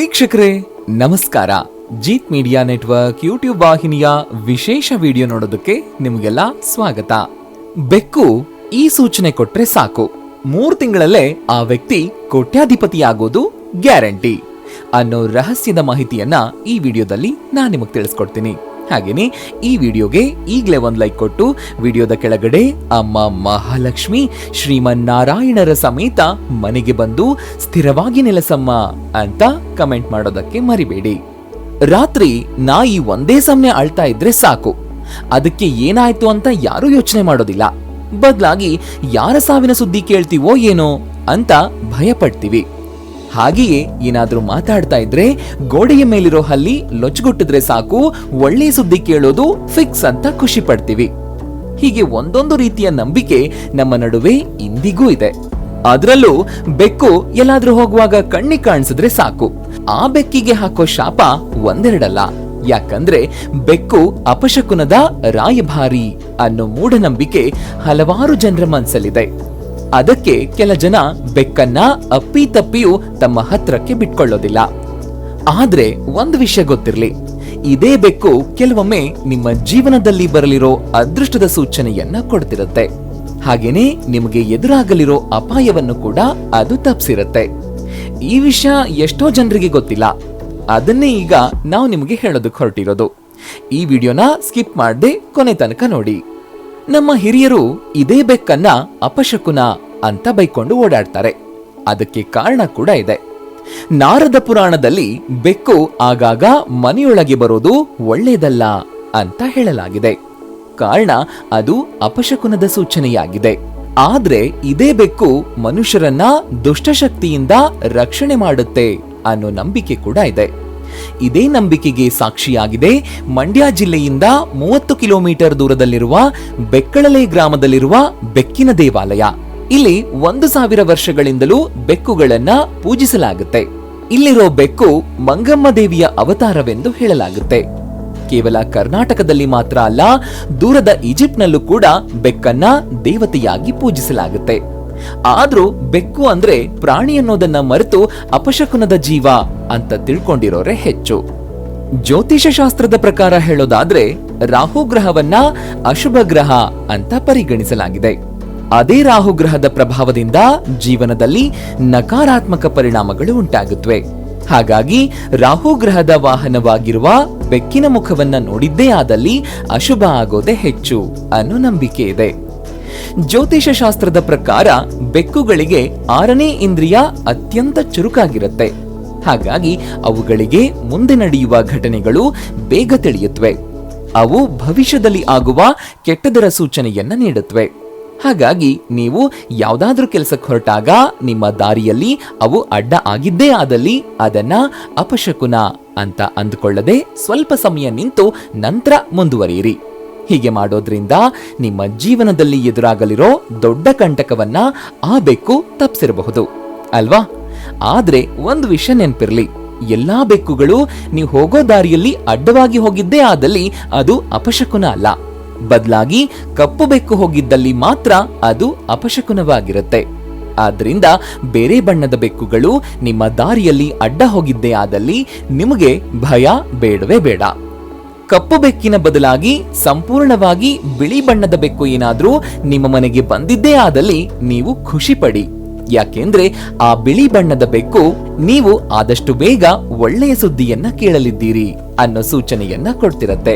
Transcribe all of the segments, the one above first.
ವೀಕ್ಷಕರೇ, ನಮಸ್ಕಾರ. Jeet media network YouTube ವಾಹಿನಿಯ ವಿಶೇಷ ವಿಡಿಯೋ ನೋಡೋದಕ್ಕೆ ನಿಮಗೆಲ್ಲ ಸ್ವಾಗತ. ಬೆಕ್ಕು ಈ ಸೂಚನೆ ಕೊಟ್ರೆ ಸಾಕು. ಮೂರು ತಿಂಗಳಲ್ಲೇ ಆ ವ್ಯಕ್ತಿ ಕೋಟ್ಯಾಧಿಪತಿಯಾಗೋದು ಗ್ಯಾರಂಟಿ ಅನ್ನೋ ರಹಸ್ಯದ ಮಾಹಿತಿಯನ್ನ ಈ ವಿಡಿಯೋದಲ್ಲಿ ನಾನು ನಿಮಗೆ ತಿಳಿಸ್ಕೊಡ್ತೀನಿ. ಹಾಗೇನೆ ಈ ವಿಡಿಯೋಗೆ ಈಗಲೇ ಒಂದು ಲೈಕ್ ಕೊಟ್ಟು ವಿಡಿಯೋದ ಕೆಳಗಡೆ ಅಮ್ಮ ಮಹಾಲಕ್ಷ್ಮಿ ಶ್ರೀಮನ್ನಾರಾಯಣರ ಸಮೇತ ಮನೆಗೆ ಬಂದು ಸ್ಥಿರವಾಗಿ ನೆಲೆಸಮ್ಮ ಅಂತ ಕಮೆಂಟ್ ಮಾಡೋದಕ್ಕೆ ಮರಿಬೇಡಿ. ರಾತ್ರಿ ನಾಯಿ ಒಂದೇ ಸಮನೆ ಅಳ್ತಾ ಇದ್ರೆ ಸಾಕು. ಅದಕ್ಕೆ ಏನಾಯ್ತು ಅಂತ ಯಾರೂ ಯೋಚನೆ ಮಾಡೋದಿಲ್ಲ. ಬದಲಾಗಿ ಯಾರ ಸಾವಿನ ಸುದ್ದಿ ಕೇಳ್ತೀವೋ ಏನೋ ಅಂತ ಭಯ ಪಡ್ತೀವಿ ಹಾಗೆಯೇ ಏನಾದರೂ ಮಾತಾಡ್ತಾ ಇದ್ರೆ ಗೋಡೆಯ ಮೇಲಿರೋ ಹಲ್ಲಿ ಲೊಚ್ಗುಟ್ಟಿದ್ರೆ ಸಾಕು, ಒಳ್ಳೆ ಸುದ್ದಿ ಕೇಳೋದು ಫಿಕ್ಸ್ ಅಂತ ಖುಷಿ ಪಡ್ತೀವಿ. ಹೀಗೆ ಒಂದೊಂದು ರೀತಿಯ ನಂಬಿಕೆ ನಮ್ಮ ನಡುವೆ ಇಂದಿಗೂ ಇದೆ. ಅದರಲ್ಲೂ ಬೆಕ್ಕು ಎಲ್ಲಾದ್ರೂ ಹೋಗುವಾಗ ಕಣ್ಣಿ ಕಾಣಿಸಿದ್ರೆ ಸಾಕು. ಆ ಬೆಕ್ಕಿಗೆ ಹಾಕೋ ಶಾಪ ಒಂದೆರಡಲ್ಲ. ಯಾಕಂದ್ರೆ ಬೆಕ್ಕು ಅಪಶಕುನದ ರಾಯಭಾರಿ ಅನ್ನೋ ಮೂಢನಂಬಿಕೆ ಹಲವಾರು ಜನರ ಮನಸ್ಸಲ್ಲಿದೆ ಅದಕ್ಕೆ ಕೆಲ ಜನ ಬೆಕ್ಕನ್ನ ಅಪ್ಪಿ ತಪ್ಪಿಯೂ ತಮ್ಮ ಹತ್ರಕ್ಕೆ ಬಿಟ್ಕೊಳ್ಳೋದಿಲ್ಲ. ಆದ್ರೆ ಒಂದು ವಿಷಯ ಗೊತ್ತಿರಲಿ, ಇದೇ ಬೆಕ್ಕು ಕೆಲವೊಮ್ಮೆ ನಿಮ್ಮ ಜೀವನದಲ್ಲಿ ಬರಲಿರೋ ಅದೃಷ್ಟದ ಸೂಚನೆಯನ್ನ ಕೊಡ್ತಿರುತ್ತೆ. ಹಾಗೇನೆ ನಿಮಗೆ ಎದುರಾಗಲಿರೋ ಅಪಾಯವನ್ನು ಕೂಡ ಅದು ತಪ್ಸಿರುತ್ತೆ. ಈ ವಿಷಯ ಎಷ್ಟೋ ಜನರಿಗೆ ಗೊತ್ತಿಲ್ಲ. ಅದನ್ನೇ ಈಗ ನಾವು ನಿಮಗೆ ಹೇಳೋದಕ್ಕೆ ಹೊರಟಿರೋದು. ಈ ವಿಡಿಯೋನ ಸ್ಕಿಪ್ ಮಾಡದೆ ಕೊನೆ ತನಕ ನೋಡಿ. ನಮ್ಮ ಹಿರಿಯರು ಇದೇ ಬೆಕ್ಕನ್ನ ಅಪಶಕುನ ಅಂತ ಬೈಕೊಂಡು ಓಡಾಡ್ತಾರೆ. ಅದಕ್ಕೆ ಕಾರಣ ಕೂಡ ಇದೆ. ನಾರದ ಪುರಾಣದಲ್ಲಿ ಬೆಕ್ಕು ಆಗಾಗ ಮನೆಯೊಳಗೆ ಬರೋದು ಒಳ್ಳೆಯದಲ್ಲ ಅಂತ ಹೇಳಲಾಗಿದೆ. ಕಾರಣ ಅದು ಅಪಶಕುನದ ಸೂಚನೆಯಾಗಿದೆ. ಆದ್ರೆ ಇದೇ ಬೆಕ್ಕು ಮನುಷ್ಯರನ್ನ ದುಷ್ಟಶಕ್ತಿಯಿಂದ ರಕ್ಷಣೆ ಮಾಡುತ್ತೆ ಅನ್ನೋ ನಂಬಿಕೆ ಕೂಡ ಇದೆ. ಇದೇ ನಂಬಿಕೆಗೆ ಸಾಕ್ಷಿಯಾಗಿದೆ. ಮಂಡ್ಯ ಜಿಲ್ಲೆಯಿಂದ ಮೂವತ್ತು ಕಿಲೋಮೀಟರ್ ದೂರದಲ್ಲಿರುವ ಬೆಕ್ಕಳಲೆ ಗ್ರಾಮದಲ್ಲಿರುವ ಬೆಕ್ಕಿನ ದೇವಾಲಯ. ಇಲ್ಲಿ ಒಂದು ಸಾವಿರ ವರ್ಷಗಳಿಂದಲೂ ಬೆಕ್ಕುಗಳನ್ನ ಪೂಜಿಸಲಾಗುತ್ತೆ. ಇಲ್ಲಿರೋ ಬೆಕ್ಕು ಮಂಗಮ್ಮ ದೇವಿಯ ಅವತಾರವೆಂದು ಹೇಳಲಾಗುತ್ತೆ. ಕೇವಲ ಕರ್ನಾಟಕದಲ್ಲಿ ಮಾತ್ರ ಅಲ್ಲ, ದೂರದ ಈಜಿಪ್ಟ್ನಲ್ಲೂ ಕೂಡ ಬೆಕ್ಕನ್ನ ದೇವತೆಯಾಗಿ ಪೂಜಿಸಲಾಗುತ್ತೆ. ಆದ್ರೂ ಬೆಕ್ಕು ಅಂದ್ರೆ ಪ್ರಾಣಿ ಅನ್ನೋದನ್ನ ಮರೆತು ಅಪಶಕುನದ ಜೀವ ಅಂತ ತಿಳ್ಕೊಂಡಿರೋರೆ ಹೆಚ್ಚು. ಜ್ಯೋತಿಷ ಶಾಸ್ತ್ರದ ಪ್ರಕಾರ ಹೇಳೋದಾದ್ರೆ ರಾಹು ಗ್ರಹವನ್ನ ಅಶುಭ ಗ್ರಹ ಅಂತ ಪರಿಗಣಿಸಲಾಗಿದೆ. ಅದೇ ರಾಹು ಗ್ರಹದ ಪ್ರಭಾವದಿಂದ ಜೀವನದಲ್ಲಿ ನಕಾರಾತ್ಮಕ ಪರಿಣಾಮಗಳು ಉಂಟಾಗುತ್ತವೆ ಹಾಗಾಗಿ ರಾಹು ಗ್ರಹದ ವಾಹನವಾಗಿರುವ ಬೆಕ್ಕಿನ ಮುಖವನ್ನ ನೋಡಿದ್ದೇ ಆದಲ್ಲಿ ಅಶುಭ ಆಗೋದೇ ಹೆಚ್ಚು ಅನ್ನೋ ನಂಬಿಕೆ ಇದೆ. ಜ್ಯೋತಿಷ ಶಾಸ್ತ್ರದ ಪ್ರಕಾರ ಬೆಕ್ಕುಗಳಿಗೆ ಆರನೇ ಇಂದ್ರಿಯ ಅತ್ಯಂತ ಚುರುಕಾಗಿರುತ್ತೆ. ಹಾಗಾಗಿ ಅವುಗಳಿಗೆ ಮುಂದೆ ನಡೆಯುವ ಘಟನೆಗಳು ಬೇಗ ತಿಳಿಯುತ್ತವೆ. ಅವು ಭವಿಷ್ಯದಲ್ಲಿ ಆಗುವ ಕೆಟ್ಟದರ ಸೂಚನೆಯನ್ನ ನೀಡುತ್ತವೆ. ಹಾಗಾಗಿ ನೀವು ಯಾವುದಾದ್ರೂ ಕೆಲಸಕ್ಕೆ ಹೊರಟಾಗ ನಿಮ್ಮ ದಾರಿಯಲ್ಲಿ ಅವು ಅಡ್ಡ ಆಗಿದ್ದೇ ಆದಲ್ಲಿ ಅದನ್ನ ಅಪಶಕುನ ಅಂತ ಅಂದುಕೊಳ್ಳದೆ ಸ್ವಲ್ಪ ಸಮಯ ನಿಂತು ನಂತರ ಮುಂದುವರಿಯಿರಿ. ಹೀಗೆ ಮಾಡೋದ್ರಿಂದ ನಿಮ್ಮ ಜೀವನದಲ್ಲಿ ಎದುರಾಗಲಿರೋ ದೊಡ್ಡ ಕಂಟಕವನ್ನ ಆ ಬೆಕ್ಕು ತಪ್ಸಿರಬಹುದು, ಅಲ್ವಾ? ಆದ್ರೆ ಒಂದು ವಿಷಯ ನೆನಪಿರಲಿ, ಎಲ್ಲಾ ಬೆಕ್ಕುಗಳು ನೀವು ಹೋಗೋ ದಾರಿಯಲ್ಲಿ ಅಡ್ಡವಾಗಿ ಹೋಗಿದ್ದೇ ಆದಲ್ಲಿ ಅದು ಅಪಶಕುನ ಅಲ್ಲ. ಬದಲಾಗಿ ಕಪ್ಪು ಬೆಕ್ಕು ಹೋಗಿದ್ದಲ್ಲಿ ಮಾತ್ರ ಅದು ಅಪಶಕುನವಾಗಿರುತ್ತೆ. ಆದ್ದರಿಂದ ಬೇರೆ ಬಣ್ಣದ ಬೆಕ್ಕುಗಳು ನಿಮ್ಮ ದಾರಿಯಲ್ಲಿ ಅಡ್ಡ ಹೋಗಿದ್ದೇ ಆದಲ್ಲಿ ನಿಮಗೆ ಭಯ ಬೇಡವೇ ಬೇಡ. ಕಪ್ಪು ಬೆಕ್ಕಿನ ಬದಲಾಗಿ ಸಂಪೂರ್ಣವಾಗಿ ಬಿಳಿ ಬಣ್ಣದ ಬೆಕ್ಕು ಏನಾದರೂ ನಿಮ್ಮ ಮನೆಗೆ ಬಂದಿದ್ದೇ ಆದಲ್ಲಿ ನೀವು ಖುಷಿ ಪಡಿ ಯಾಕೆಂದ್ರೆ ಆ ಬಿಳಿ ಬಣ್ಣದ ಬೆಕ್ಕು ನೀವು ಆದಷ್ಟು ಬೇಗ ಒಳ್ಳೆಯ ಸುದ್ದಿಯನ್ನ ಕೇಳಲಿದ್ದೀರಿ ಅನ್ನೋ ಸೂಚನೆಯನ್ನ ಕೊಡ್ತಿರತ್ತೆ.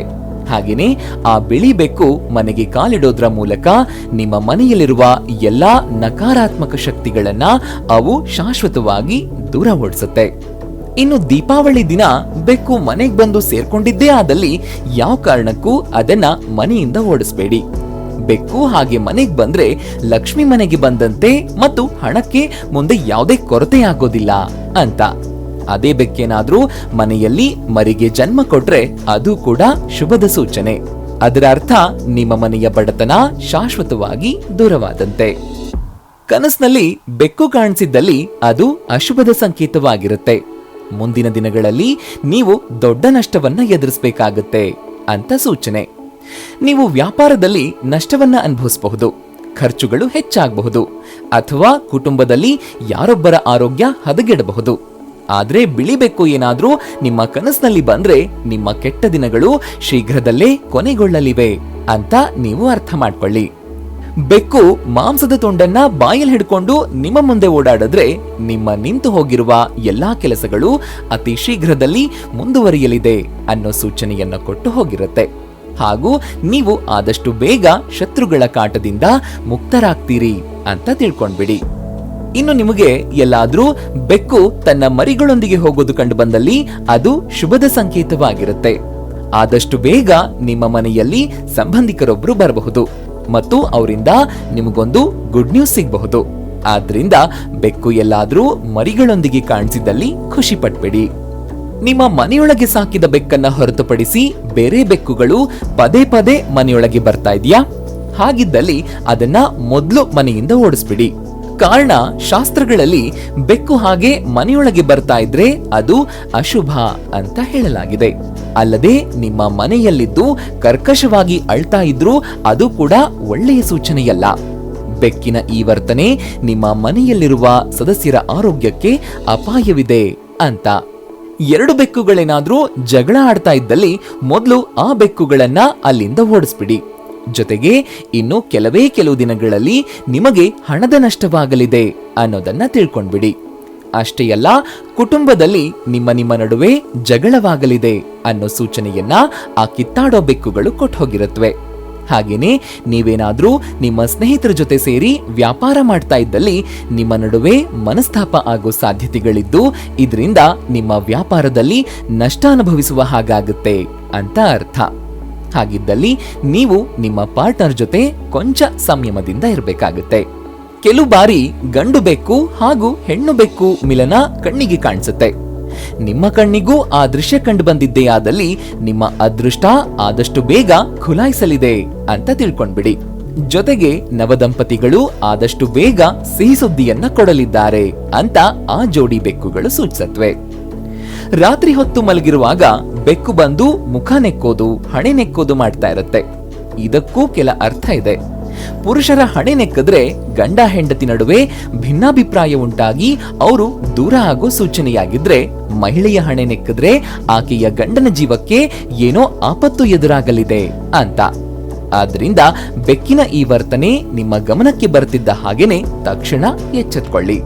ಹಾಗೇನೆ ಆ ಬಿಳಿ ಬೆಕ್ಕು ಮನೆಗೆ ಕಾಲಿಡೋದ್ರ ಮೂಲಕ ನಿಮ್ಮ ಮನೆಯಲ್ಲಿರುವ ಎಲ್ಲಾ ನಕಾರಾತ್ಮಕ ಶಕ್ತಿಗಳನ್ನ ಅವು ಶಾಶ್ವತವಾಗಿ ದೂರ ಓಡಿಸುತ್ತೆ ಇನ್ನು ದೀಪಾವಳಿ ದಿನ ಬೆಕ್ಕು ಮನೆಗೆ ಬಂದು ಸೇರ್ಕೊಂಡಿದ್ದೇ ಆದಲ್ಲಿ ಯಾವ ಕಾರಣಕ್ಕೂ ಅದನ್ನ ಮನೆಯಿಂದ ಓಡಿಸ್ಬೇಡಿ. ಬೆಕ್ಕು ಹಾಗೆ ಮನೆಗೆ ಬಂದ್ರೆ ಲಕ್ಷ್ಮಿ ಮನೆಗೆ ಬಂದಂತೆ ಮತ್ತು ಹಣಕ್ಕೆ ಮುಂದೆ ಯಾವುದೇ ಕೊರತೆ ಆಗೋದಿಲ್ಲ ಅಂತ. ಅದೇ ಬೆಕ್ಕೇನಾದ್ರೂ ಮನೆಯಲ್ಲಿ ಮರಿಗೆ ಜನ್ಮ ಕೊಟ್ರೆ ಅದು ಕೂಡ ಶುಭದ ಸೂಚನೆ. ಅದರ ಅರ್ಥ ನಿಮ್ಮ ಮನೆಯ ಬಡತನ ಶಾಶ್ವತವಾಗಿ ದೂರವಾದಂತೆ. ಕನಸಿನಲ್ಲಿ ಬೆಕ್ಕು ಕಾಣಿಸಿದ್ದಲ್ಲಿ ಅದು ಅಶುಭದ ಸಂಕೇತವಾಗಿರುತ್ತೆ. ಮುಂದಿನ ದಿನಗಳಲ್ಲಿ ನೀವು ದೊಡ್ಡ ನಷ್ಟವನ್ನ ಎದುರಿಸಬೇಕಾಗುತ್ತೆ ಅಂತ ಸೂಚನೆ. ನೀವು ವ್ಯಾಪಾರದಲ್ಲಿ ನಷ್ಟವನ್ನ ಅನುಭವಿಸಬಹುದು, ಖರ್ಚುಗಳು ಹೆಚ್ಚಾಗಬಹುದು, ಅಥವಾ ಕುಟುಂಬದಲ್ಲಿ ಯಾರೊಬ್ಬರ ಆರೋಗ್ಯ ಹದಗೆಡಬಹುದು. ಆದ್ರೆ ಬಿಳಿಬೇಕು ಏನಾದರೂ ನಿಮ್ಮ ಕನಸಿನಲ್ಲಿ ಬಂದ್ರೆ ನಿಮ್ಮ ಕೆಟ್ಟ ದಿನಗಳು ಶೀಘ್ರದಲ್ಲೇ ಕೊನೆಗೊಳ್ಳಲಿವೆ ಅಂತ ನೀವು ಅರ್ಥ ಮಾಡ್ಕೊಳ್ಳಿ. ಬೆಕ್ಕು ಮಾಂಸದ ತುಂಡನ್ನ ಬಾಯಲ್ಲಿ ಹಿಡ್ಕೊಂಡು ನಿಮ್ಮ ಮುಂದೆ ಓಡಾಡಿದ್ರೆ ನಿಮ್ಮ ನಿಂತು ಹೋಗಿರುವ ಎಲ್ಲಾ ಕೆಲಸಗಳು ಅತಿ ಶೀಘ್ರದಲ್ಲಿ ಮುಂದುವರಿಯಲಿದೆ ಅನ್ನೋ ಸೂಚನೆಯನ್ನು ಕೊಟ್ಟು ಹೋಗಿರುತ್ತೆ. ಹಾಗೂ ನೀವು ಆದಷ್ಟು ಬೇಗ ಶತ್ರುಗಳ ಕಾಟದಿಂದ ಮುಕ್ತರಾಗ್ತೀರಿ ಅಂತ ತಿಳ್ಕೊಂಡ್ಬಿಡಿ. ಇನ್ನು ನಿಮಗೆ ಎಲ್ಲಾದ್ರೂ ಬೆಕ್ಕು ತನ್ನ ಮರಿಗಳೊಂದಿಗೆ ಹೋಗೋದು ಕಂಡು ಬಂದಲ್ಲಿ ಅದು ಶುಭದ ಸಂಕೇತವಾಗಿರುತ್ತೆ. ಆದಷ್ಟು ಬೇಗ ನಿಮ್ಮ ಮನೆಯಲ್ಲಿ ಸಂಬಂಧಿಕರೊಬ್ಬರು ಬರಬಹುದು. ಮತ್ತು ಅವರಿಂದ ನಿಮಗೊಂದು ಗುಡ್ ನ್ಯೂಸ್ ಸಿಗಬಹುದು. ಆದ್ರಿಂದ ಬೆಕ್ಕು ಎಲ್ಲಾದ್ರೂ ಮರಿಗಳೊಂದಿಗೆ ಕಾಣಿಸಿದಲ್ಲಿ ಖುಷಿ ಪಟ್ಬೇಡಿ. ನಿಮ್ಮ ಮನೆಯೊಳಗೆ ಸಾಕಿದ ಬೆಕ್ಕನ್ನ ಹೊರತುಪಡಿಸಿ ಬೇರೆ ಬೆಕ್ಕುಗಳು ಪದೇ ಪದೇ ಮನೆಯೊಳಗೆ ಬರ್ತಾ ಇದೆಯಾ? ಹಾಗಿದ್ದಲ್ಲಿ ಅದನ್ನ ಮೊದಲು ಮನೆಯಿಂದ ಓಡಿಸ್ಬಿಡಿ. ಕಾರಣ ಶಾಸ್ತ್ರಗಳಲ್ಲಿ ಬೆಕ್ಕು ಹಾಗೆ ಮನೆಯೊಳಗೆ ಬರ್ತಾ ಇದ್ರೆ ಅದು ಅಶುಭ ಅಂತ ಹೇಳಲಾಗಿದೆ. ಅಲ್ಲದೆ ನಿಮ್ಮ ಮನೆಯಲ್ಲಿದ್ದು ಕರ್ಕಶವಾಗಿ ಅಳ್ತಾ ಇದ್ರೂ ಅದು ಕೂಡ ಒಳ್ಳೆಯ ಸೂಚನೆಯಲ್ಲ. ಬೆಕ್ಕಿನ ಈ ವರ್ತನೆ ನಿಮ್ಮ ಮನೆಯಲ್ಲಿರುವ ಸದಸ್ಯರ ಆರೋಗ್ಯಕ್ಕೆ ಅಪಾಯವಿದೆ ಅಂತ. ಎರಡು ಬೆಕ್ಕುಗಳೇನಾದ್ರೂ ಜಗಳ ಆಡ್ತಾ ಇದ್ದಲ್ಲಿ ಮೊದಲು ಆ ಬೆಕ್ಕುಗಳನ್ನ ಅಲ್ಲಿಂದ ಓಡಿಸ್ಬಿಡಿ. ಜೊತೆಗೆ ಇನ್ನು ಕೆಲವೇ ಕೆಲವು ದಿನಗಳಲ್ಲಿ ನಿಮಗೆ ಹಣದ ನಷ್ಟವಾಗಲಿದೆ ಅನ್ನೋದನ್ನ ತಿಳ್ಕೊಂಡ್ಬಿಡಿ. ಅಷ್ಟೇ ಅಲ್ಲ, ಕುಟುಂಬದಲ್ಲಿ ನಿಮ್ಮ ನಿಮ್ಮ ನಡುವೆ ಜಗಳವಾಗಲಿದೆ ಅನ್ನೋ ಸೂಚನೆಯನ್ನ ಆ ಕಿತ್ತಾಡೋ ಬೆಕ್ಕುಗಳು ಕೊಟ್ಟು ಹೋಗಿರುತ್ತವೆ ಹಾಗೇನೆ ನೀವೇನಾದ್ರೂ ನಿಮ್ಮ ಸ್ನೇಹಿತರ ಜೊತೆ ಸೇರಿ ವ್ಯಾಪಾರ ಮಾಡ್ತಾ ಇದ್ದಲ್ಲಿ ನಿಮ್ಮ ನಡುವೆ ಮನಸ್ತಾಪ ಆಗೋ ಸಾಧ್ಯತೆಗಳಿದ್ದು ಇದರಿಂದ ನಿಮ್ಮ ವ್ಯಾಪಾರದಲ್ಲಿ ನಷ್ಟ ಅನುಭವಿಸುವ ಹಾಗಾಗುತ್ತೆ ಅಂತ ಅರ್ಥ. ಹಾಗಿದ್ದಲ್ಲಿ ನೀವು ನಿಮ್ಮ ಪಾರ್ಟ್ನರ್ ಜೊತೆ ಕೊಂಚ ಸಂಯಮದಿಂದ ಇರಬೇಕಾಗುತ್ತೆ. ಕೆಲವು ಬಾರಿ ಗಂಡು ಬೆಕ್ಕು ಹಾಗೂ ಹೆಣ್ಣು ಬೆಕ್ಕು ಮಿಲನ ಕಣ್ಣಿಗೆ ಕಾಣಿಸುತ್ತೆ. ನಿಮ್ಮ ಕಣ್ಣಿಗೂ ಆ ದೃಶ್ಯ ಕಂಡು ಬಂದಿದ್ದೆಯಾದಲ್ಲಿ ನಿಮ್ಮ ಅದೃಷ್ಟ ಆದಷ್ಟು ಬೇಗ ಖುಲಾಯಿಸಲಿದೆ ಅಂತ ತಿಳ್ಕೊಂಡ್ಬಿಡಿ. ಜೊತೆಗೆ ನವದಂಪತಿಗಳು ಆದಷ್ಟು ಬೇಗ ಸಿಹಿ ಸುದ್ದಿಯನ್ನ ಕೊಡಲಿದ್ದಾರೆ ಅಂತ ಆ ಜೋಡಿ ಬೆಕ್ಕುಗಳು ಸೂಚಿಸತ್ವೆ. ರಾತ್ರಿ ಹೊತ್ತು ಮಲಗಿರುವಾಗ ಬೆಕ್ಕು ಬಂದು ಮುಖ ನೆಕ್ಕೋದು, ಹಣೆ ನೆಕ್ಕೋದು ಮಾಡ್ತಾ ಇರುತ್ತೆ. ಇದಕ್ಕೂ ಕೆಲ ಅರ್ಥ ಇದೆ. ಪುರುಷರ ಹಣೆ ನೆಕ್ಕದ್ರೆ ಗಂಡ ಹೆಂಡತಿ ನಡುವೆ ಭಿನ್ನಾಭಿಪ್ರಾಯ ಉಂಟಾಗಿ ಅವರು ದೂರ ಆಗೋ ಸೂಚನೆಯಾಗಿದ್ರೆ ಮಹಿಳೆಯ ಹಣೆ ನೆಕ್ಕಿದ್ರೆ ಆಕೆಯ ಗಂಡನ ಜೀವಕ್ಕೆ ಏನೋ ಆಪತ್ತು ಎದುರಾಗಲಿದೆ ಅಂತ. ಆದ್ರಿಂದ ಬೆಕ್ಕಿನ ಈ ವರ್ತನೆ ನಿಮ್ಮ ಗಮನಕ್ಕೆ ಬರ್ತಿದ್ದ ಹಾಗೇನೆ ತಕ್ಷಣ ಎಚ್ಚೆತ್ಕೊಳ್ಳಿ.